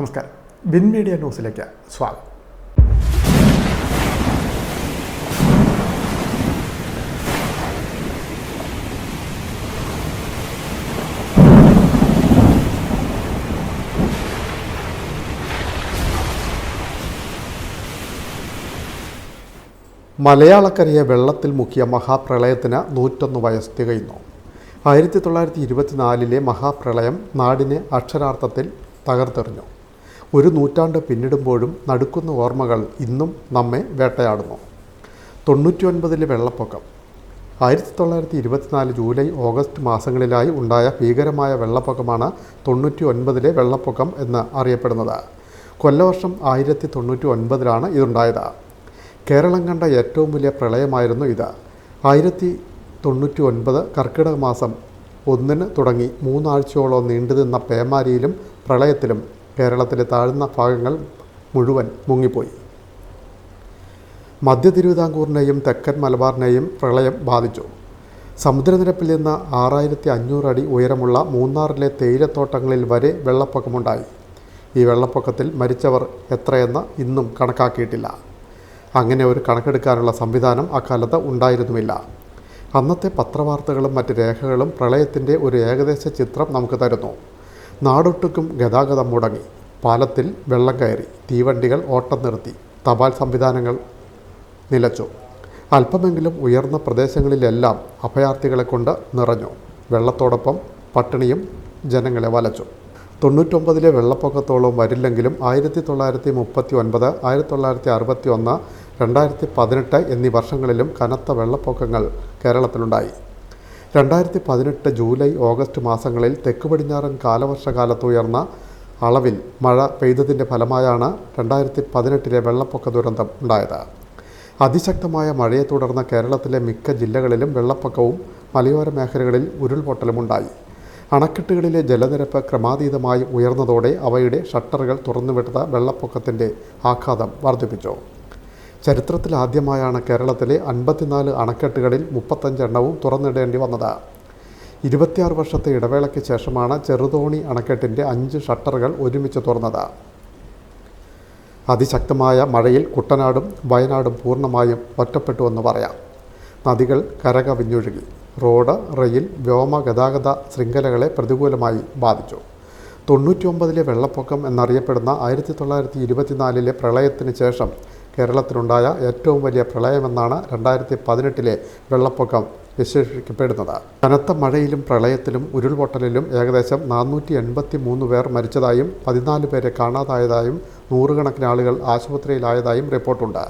നമസ്കാരം. Win media ന്യൂസിലേക്ക് സ്വാഗതം. മലയാളക്കരയെ വെള്ളത്തിൽ മുക്കിയ മഹാപ്രളയത്തിന് നൂറ്റൊന്ന് വയസ്സ് തികയുന്നു. ആയിരത്തി തൊള്ളായിരത്തി ഇരുപത്തിനാലിലെ മഹാപ്രളയം നാടിനെ അക്ഷരാർത്ഥത്തിൽ തകർത്തെറിഞ്ഞു. ഒരു നൂറ്റാണ്ട് പിന്നിടുമ്പോഴും നടുക്കുന്ന ഓർമ്മകൾ ഇന്നും നമ്മെ വേട്ടയാടുന്നു. തൊണ്ണൂറ്റി ഒൻപതിലെ വെള്ളപ്പൊക്കം. ആയിരത്തി തൊള്ളായിരത്തി ഇരുപത്തിനാല് ജൂലൈ ഓഗസ്റ്റ് മാസങ്ങളിലായി ഉണ്ടായ ഭീകരമായ വെള്ളപ്പൊക്കമാണ് തൊണ്ണൂറ്റി ഒൻപതിലെ വെള്ളപ്പൊക്കം എന്ന് അറിയപ്പെടുന്നത്. കൊല്ലവർഷം ആയിരത്തി തൊണ്ണൂറ്റി ഒൻപതിലാണ് ഇതുണ്ടായത്. കേരളം കണ്ട ഏറ്റവും വലിയ പ്രളയമായിരുന്നു ഇത്. ആയിരത്തി തൊണ്ണൂറ്റി ഒൻപത് കർക്കിടക മാസം ഒന്നിന് തുടങ്ങി മൂന്നാഴ്ചയോളം നീണ്ടുനിന്ന പേമാരിയിലും പ്രളയത്തിലും കേരളത്തിലെ താഴ്ന്ന ഭാഗങ്ങൾ മുഴുവൻ മുങ്ങിപ്പോയി. മധ്യ തിരുവിതാംകൂറിനെയും തെക്കൻ മലബാറിനെയും പ്രളയം ബാധിച്ചു. സമുദ്രനിരപ്പിൽ നിന്ന് ആറായിരത്തി അഞ്ഞൂറ് അടി ഉയരമുള്ള മൂന്നാറിലെ തേയിലത്തോട്ടങ്ങളിൽ വരെ വെള്ളപ്പൊക്കമുണ്ടായി. ഈ വെള്ളപ്പൊക്കത്തിൽ മരിച്ചവർ എത്രയെന്ന് ഇന്നും കണക്കാക്കിയിട്ടില്ല. അങ്ങനെ ഒരു കണക്കെടുക്കാനുള്ള സംവിധാനം അക്കാലത്ത് ഉണ്ടായിരുന്നുമില്ല. അന്നത്തെ പത്രവാർത്തകളും മറ്റ് രേഖകളും പ്രളയത്തിന്റെ ഒരു ഏകദേശ ചിത്രം നമുക്ക് തരുന്നു. നാടൊട്ടുക്കും ഗതാഗതം മുടങ്ങി. പാലത്തിൽ വെള്ളം കയറി. തീവണ്ടികൾ ഓട്ടം നിർത്തി. തപാൽ സംവിധാനങ്ങൾ നിലച്ചു. അല്പമെങ്കിലും ഉയർന്ന പ്രദേശങ്ങളിലെല്ലാം അഭയാർത്ഥികളെ കൊണ്ട് നിറഞ്ഞു. വെള്ളത്തോടൊപ്പം പട്ടിണിയും ജനങ്ങളെ വലച്ചു. തൊണ്ണൂറ്റൊമ്പതിലെ വെള്ളപ്പൊക്കത്തോളം വരില്ലെങ്കിലും ആയിരത്തി തൊള്ളായിരത്തി മുപ്പത്തി ഒൻപത് ആയിരത്തി തൊള്ളായിരത്തി അറുപത്തി ഒന്ന് രണ്ടായിരത്തി പതിനെട്ട് എന്നീ വർഷങ്ങളിലും കനത്ത വെള്ളപ്പൊക്കങ്ങൾ കേരളത്തിലുണ്ടായി. രണ്ടായിരത്തി പതിനെട്ട് ജൂലൈ ഓഗസ്റ്റ് മാസങ്ങളിൽ തെക്ക് പടിഞ്ഞാറൻ കാലവർഷകാലത്ത് ഉയർന്ന അളവിൽ മഴ പെയ്തതിന്റെ ഫലമായാണ് രണ്ടായിരത്തി പതിനെട്ടിലെ വെള്ളപ്പൊക്ക ദുരന്തം ഉണ്ടായത്. അതിശക്തമായ മഴയെ തുടർന്ന് കേരളത്തിലെ മിക്ക ജില്ലകളിലും വെള്ളപ്പൊക്കവും മലയോര മേഖലകളിൽ ഉരുൾപൊട്ടലുമുണ്ടായി. അണക്കെട്ടുകളിലെ ജലനിരപ്പ് ക്രമാതീതമായി ഉയർന്നതോടെ അവയുടെ ഷട്ടറുകൾ തുറന്നുവിട്ടത് വെള്ളപ്പൊക്കത്തിന്റെ ആഘാതം വർദ്ധിപ്പിച്ചു. ചരിത്രത്തിൽ ആദ്യമായാണ് കേരളത്തിലെ അൻപത്തിനാല് അണക്കെട്ടുകളിൽ മുപ്പത്തഞ്ചെണ്ണവും തുറന്നിടേണ്ടി വന്നത്. ഇരുപത്തിയാറ് വർഷത്തെ ഇടവേളയ്ക്ക് ശേഷമാണ് ചെറുതോണി അണക്കെട്ടിന്റെ അഞ്ച് ഷട്ടറുകൾ ഒരുമിച്ച് തുറന്നത്. അതിശക്തമായ മഴയിൽ കുട്ടനാടും വയനാടും പൂർണമായും ഒറ്റപ്പെട്ടുവെന്ന് പറയാം. നദികൾ കരകവിഞ്ഞൊഴുകി. റോഡ് റെയിൽ വ്യോമ ഗതാഗത ശൃംഖലകളെ പ്രതികൂലമായി ബാധിച്ചു. തൊണ്ണൂറ്റിയൊമ്പതിലെ വെള്ളപ്പൊക്കം എന്നറിയപ്പെടുന്ന ആയിരത്തി തൊള്ളായിരത്തി ഇരുപത്തിനാലിലെ പ്രളയത്തിന് ശേഷം കേരളത്തിലുണ്ടായ ഏറ്റവും വലിയ പ്രളയമെന്നാണ് രണ്ടായിരത്തി പതിനെട്ടിലെ വെള്ളപ്പൊക്കം വിശേഷിക്കപ്പെടുന്നത് കനത്ത മഴയിലും പ്രളയത്തിലും ഉരുൾപൊട്ടലിലും ഏകദേശം നാനൂറ്റി എൺപത്തി മൂന്ന് പേർ മരിച്ചതായും പതിനാല് പേരെ കാണാതായതായും നൂറുകണക്കിന് ആളുകൾ ആശുപത്രിയിലായതായും റിപ്പോർട്ടുണ്ട്.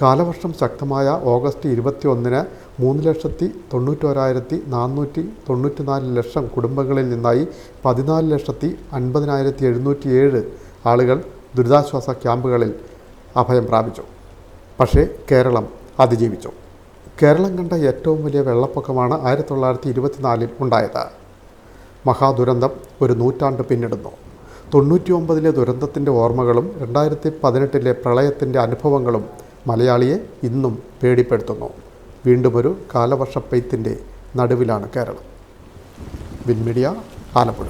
കാലവർഷം ശക്തമായ ഓഗസ്റ്റ് ഇരുപത്തി ഒന്നിന് മൂന്ന് ലക്ഷത്തി തൊണ്ണൂറ്റോരായിരത്തി നാനൂറ്റി തൊണ്ണൂറ്റിനാല് ലക്ഷം കുടുംബങ്ങളിൽ നിന്നായി പതിനാല് ലക്ഷത്തി അൻപതിനായിരത്തി എഴുന്നൂറ്റി ഏഴ് ആളുകൾ ദുരിതാശ്വാസ ക്യാമ്പുകളിൽ അഭയം പ്രാപിച്ചു. പക്ഷേ കേരളം അതിജീവിച്ചു. കേരളം കണ്ട ഏറ്റവും വലിയ വെള്ളപ്പൊക്കമാണ് ആയിരത്തി തൊള്ളായിരത്തി ഇരുപത്തിനാലിൽ ഉണ്ടായത്. മഹാദുരന്തം ഒരു നൂറ്റാണ്ട് പിന്നിടുന്നു. തൊണ്ണൂറ്റി ഒമ്പതിലെ ദുരന്തത്തിന്റെ ഓർമ്മകളും രണ്ടായിരത്തി പതിനെട്ടിലെ പ്രളയത്തിന്റെ അനുഭവങ്ങളും മലയാളിയെ ഇന്നും പേടിപ്പെടുത്തുന്നു. വീണ്ടും ഒരു കാലവർഷപ്പെയ്ത്തിന്റെ നടുവിലാണ് കേരളം. വിൻമീഡിയ ആലപ്പുഴ.